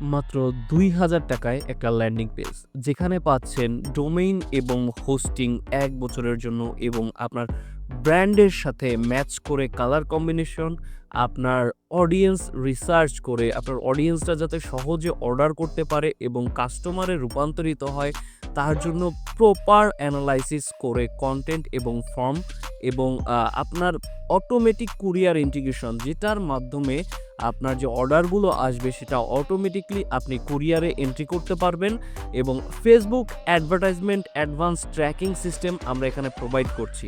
মাত্র দুই হাজার টাকায় একটা ল্যান্ডিং পেজ যেখানে পাচ্ছেন ডোমেইন এবং হোস্টিং এক বছরের জন্য এবং আপনার ব্র্যান্ডের সাথে ম্যাচ করে কালার কম্বিনেশন আপনার অডিয়েন্স রিসার্চ করে, আপনার অডিয়েন্সটা যাতে সহজে অর্ডার করতে পারে এবং কাস্টমারে রূপান্তরিত হয় তার জন্য প্রপার অ্যানালাইসিস করে কন্টেন্ট এবং ফর্ম এবং আপনার অটোমেটিক কুরিয়ার ইন্টিগ্রেশন যেটার মাধ্যমে আপনার যে অর্ডারগুলো আসবে সেটা অটোমেটিকলি আপনি কুরিয়ারে এন্ট্রি করতে পারবেন এবং Facebook advertisement advance tracking system আমরা এখানে প্রোভাইড করছি।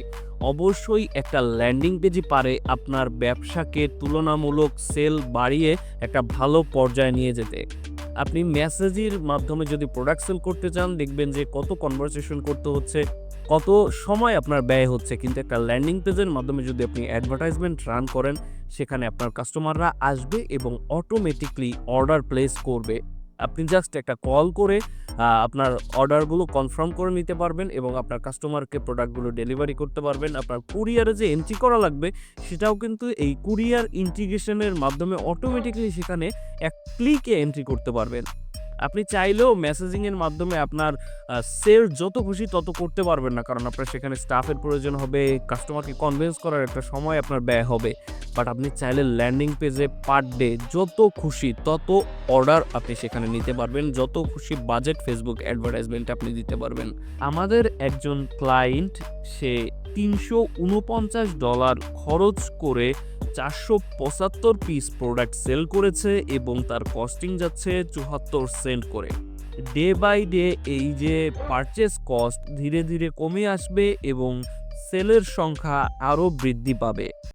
অবশ্যই একটা ল্যান্ডিং পেজই পারে আপনার ব্যবসাকে তুলনামূলক সেল বাড়িয়ে একটা ভালো পর্যায়ে নিয়ে যেতে। আপনি মেসেজের মাধ্যমে যদি প্রোডাক্ট সেল করতে চান, দেখবেন যে কত কনভারসেশন করতে হচ্ছে, কত সময় আপনার ব্যয় হচ্ছে। কিন্তু একটা ল্যান্ডিং পেজের মাধ্যমে যদি আপনি অ্যাডভার্টাইজমেন্ট রান করেন, সেখানে আপনার কাস্টমাররা আসবে এবং অটোমেটিকলি অর্ডার প্লেস করবে। আপনি জাস্ট একটা কল করে আপনার অর্ডারগুলো কনফার্ম করে নিতে পারবেন এবং আপনার কাস্টমারকে প্রোডাক্টগুলো ডেলিভারি করতে পারবেন। আপনার কুরিয়ারে যে এন্ট্রি করা লাগবে, সেটাও কিন্তু এই কুরিয়ার ইন্টিগ্রেশনের মাধ্যমে অটোমেটিকলি সেখানে এক ক্লিকে এন্ট্রি করতে পারবেন। আপনি চাইলেও মেসেজিংয়ের মাধ্যমে আপনার সেল যত খুশি তত করতে পারবেন না, কারণ আপনার সেখানে স্টাফের প্রয়োজন হবে কাস্টমারকে কনভিন্স করার একটা সময় আপনার ব্যয় হবে। বাট আপনি চাইলে ল্যান্ডিং পেজে পার ডে যত খুশি তত অর্ডার আপনি সেখানে নিতে পারবেন, যত খুশি বাজেট ফেসবুক অ্যাডভার্টাইজমেন্ট আপনি দিতে পারবেন। আমাদের একজন ক্লায়েন্ট সে তিনশো উনপঞ্চাশ ডলার খরচ করে চারশো পঁচাত্তর পিস প্রোডাক্ট সেল করেছে এবং তার কস্টিং যাচ্ছে চুহাত্তর সেন্ট করে। ডে বাই ডে এই যে পারচেস কস্ট ধীরে ধীরে কমে আসবে এবং সেলের সংখ্যা আরও বৃদ্ধি পাবে।